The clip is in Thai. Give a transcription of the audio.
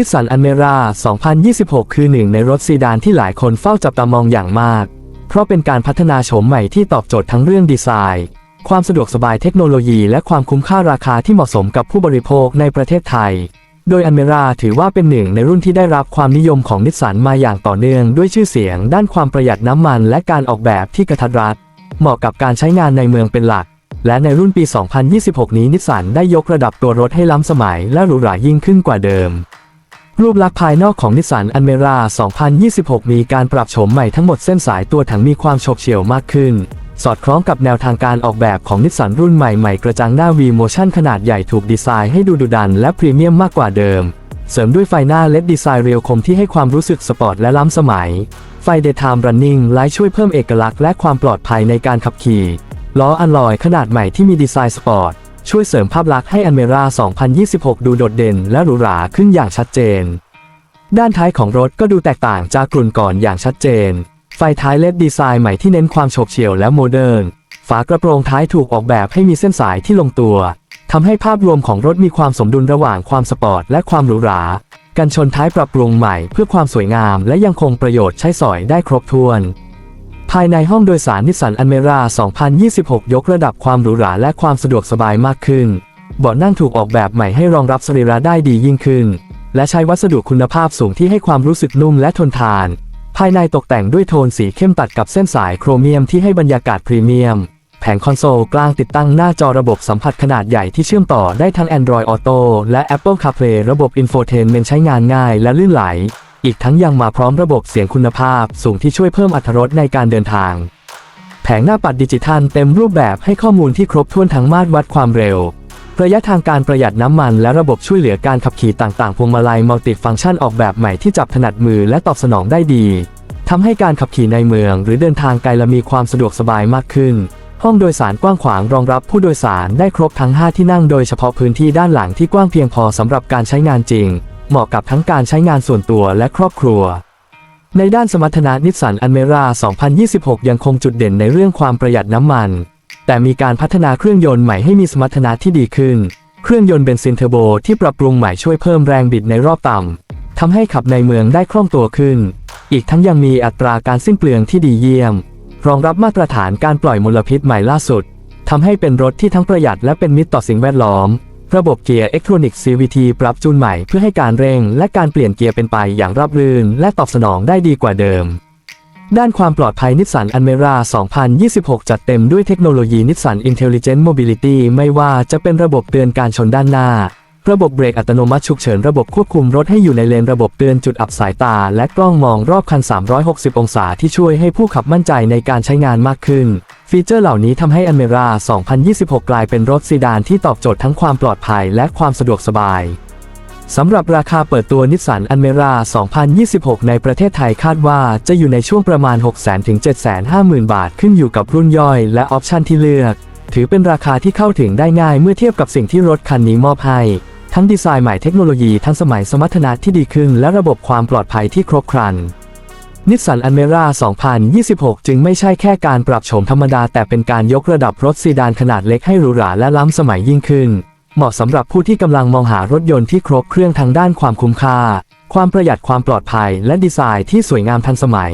นิสสันอันเมรา 2026 คือหนึ่งในรถซีดานที่หลายคนเฝ้าจับตามองอย่างมาก เพราะเป็นการพัฒนาโฉมใหม่ที่ตอบโจทย์ทั้งเรื่องดีไซน์ ความสะดวกสบายเทคโนโลยี และความคุ้มค่าราคาที่เหมาะสมกับผู้บริโภคในประเทศไทย โดยอันเมราถือว่าเป็นหนึ่งในรุ่นที่ได้รับความนิยมของนิสสันมาอย่างต่อเนื่องด้วยชื่อเสียง ด้านความประหยัดน้ำมัน และการออกแบบที่กระทัดรัด เหมาะกับการใช้งานในเมืองเป็นหลักและในรุ่นปี 2026 นี้นิสสันได้ยกระดับตัวรถให้ล้ำสมัยและหรูหรายิ่งขึ้นกว่าเดิม รูปลักษณ์ภายนอกของนิสสันอันเมรา 2026 มีการปรับโฉมใหม่ทั้งหมดเส้นสายตัวถังมีความโฉบเฉี่ยวมากขึ้น สอดคล้องกับแนวทางการออกแบบของนิสสันรุ่นใหม่ๆ กระจังหน้า V Motion ขนาดใหญ่ถูกดีไซน์ให้ดูดุดันและพรีเมียมมากกว่าเดิม เสริมด้วยไฟหน้าเลดดีไซน์เรียวคมที่ให้ความรู้สึกสปอร์ตและล้ำสมัย ไฟ Daytime Running Light ช่วยเพิ่มเอกลักษณ์และความปลอดภัยในการขับขี่ ล้ออัลลอยขนาดใหม่ที่มีดีไซน์สปอร์ต ช่วยเสริมภาพลักษณ์ให้อันเมรา 2026 ดูโดดเด่นและหรูหราขึ้นอย่างชัดเจน ด้านท้ายของรถก็ดูแตกต่างจากกลุ่นก่อนอย่างชัดเจน ไฟท้ายเลดดีไซน์ใหม่ที่เน้นความโฉบเฉี่ยวและโมเดิร์น ฝากระโปรงท้ายถูกออกแบบให้มีเส้นสายที่ลงตัว ทำให้ภาพรวมของรถมีความสมดุลระหว่างความสปอร์ตและความหรูหรา กันชนท้ายปรับปรุงใหม่เพื่อความสวยงามและยังคงประโยชน์ใช้สอยได้ครบถ้วน ภายในห้องโดยสารนิสสันอันเมรา2026 ยกระดับความหรูหราและความสะดวกสบายมากขึ้น เบาะนั่งถูกออกแบบใหม่ให้รองรับสรีระได้ดียิ่งขึ้น และใช้วัสดุคุณภาพสูงที่ให้ความรู้สึกนุ่มและทนทาน ภายในตกแต่งด้วยโทนสีเข้มตัดกับเส้นสายโครเมียมที่ให้บรรยากาศพรีเมียม แผงคอนโซลกลางติดตั้งหน้าจอระบบสัมผัสขนาดใหญ่ที่เชื่อมต่อได้ทั้ง Android Auto และ Apple CarPlay ระบบ Infotainment ใช้งานง่ายและลื่นไหล อีกทั้งยังมาพร้อมระบบเสียงคุณภาพสูงที่ช่วยเพิ่มอรรถรสในการเดินทาง แผงหน้าปัดดิจิทัลเต็มรูปแบบให้ข้อมูลที่ครบถ้วนทั้งมาตรวัดความเร็ว ระยะทางการประหยัดน้ำมันและระบบช่วยเหลือการขับขี่ต่างๆพวงมาลัยมัลติฟังก์ชันออกแบบใหม่ที่จับถนัดมือและตอบสนองได้ดีทำให้การขับขี่ในเมือง หรือเดินทางไกลและมีความสะดวกสบายมากขึ้น ห้องโดยสารกว้างขวางรองรับผู้โดยสารได้ครบทั้ง 5 ที่นั่งโดยเฉพาะพื้นที่ด้านหลังที่กว้างเพียงพอสำหรับการใช้งานจริง เหมาะกับทั้งการใช้งานส่วนตัวและครอบครัว ในด้านสมรรถนะนิสสันอันเมรา 2026 ยังคงจุดเด่นในเรื่องความประหยัดน้ำมัน แต่มีการพัฒนาเครื่องยนต์ใหม่ให้มีสมรรถนะที่ดีขึ้น เครื่องยนต์เบนซินเทอร์โบที่ปรับปรุงใหม่ช่วยเพิ่มแรงบิดในรอบต่ำทำให้ขับในเมืองได้คล่องตัวขึ้น อีกทั้งยังมีอัตราการสิ้นเปลืองที่ดีเยี่ยม รองรับมาตรฐานการปล่อยมลพิษใหม่ล่าสุดทำให้เป็นรถที่ทั้งประหยัดและเป็นมิตรต่อสิ่งแวดล้อม ระบบเกียร์อิเล็กทรอนิกส์ CVT ปรับจูนใหม่เพื่อให้การเร่งและการเปลี่ยนเกียร์เป็นไปอย่างราบรื่น และตอบสนองได้ดีกว่าเดิม ด้านความปลอดภัยนิสสันอันเมรา2026 จัดเต็มด้วยเทคโนโลยีนิสสัน Intelligent Mobility ไม่ว่าจะเป็นระบบเตือนการชนด้านหน้า ระบบเบรกอัตโนมัติฉุกเฉินระบบควบคุมรถให้อยู่ในเลนระบบเตือนจุดอับสายตา และกล้องมองรอบคัน 360 องศาที่ช่วยให้ผู้ขับมั่นใจในการใช้งานมากขึ้น ฟีเจอร์เหล่านี้ทำให้อันเมรา2026 กลายเป็นรถซีดานที่ตอบโจทย์ทั้งความปลอดภัยและความสะดวกสบายสำหรับราคาเปิดตัวนิสสันอันเมรา2026 ในประเทศไทยคาดว่าจะอยู่ในช่วงประมาณ 600,000 ถึง 750,000 บาทขึ้นอยู่กับรุ่นย่อยและออปชันที่เลือก ถือเป็นราคาที่เข้าถึงได้ง่ายเมื่อเทียบกับสิ่งที่รถคันนี้มอบให้ ทั้งดีไซน์ใหม่เทคโนโลยีทันสมัยสมรรถนะที่ดีขึ้น และระบบความปลอดภัยที่ครบครัน นิสสันอันเมรา2026 จึงไม่ใช่แค่การปรับโฉมธรรมดา แต่เป็นการยกระดับรถซีดานขนาดเล็กให้หรูหราและล้ำสมัยยิ่งขึ้น เหมาะสำหรับผู้ที่กำลังมองหารถยนต์ที่ครบเครื่องทางด้านความคุ้มค่า ความประหยัดความปลอดภัย และดีไซน์ที่สวยงามทันสมัย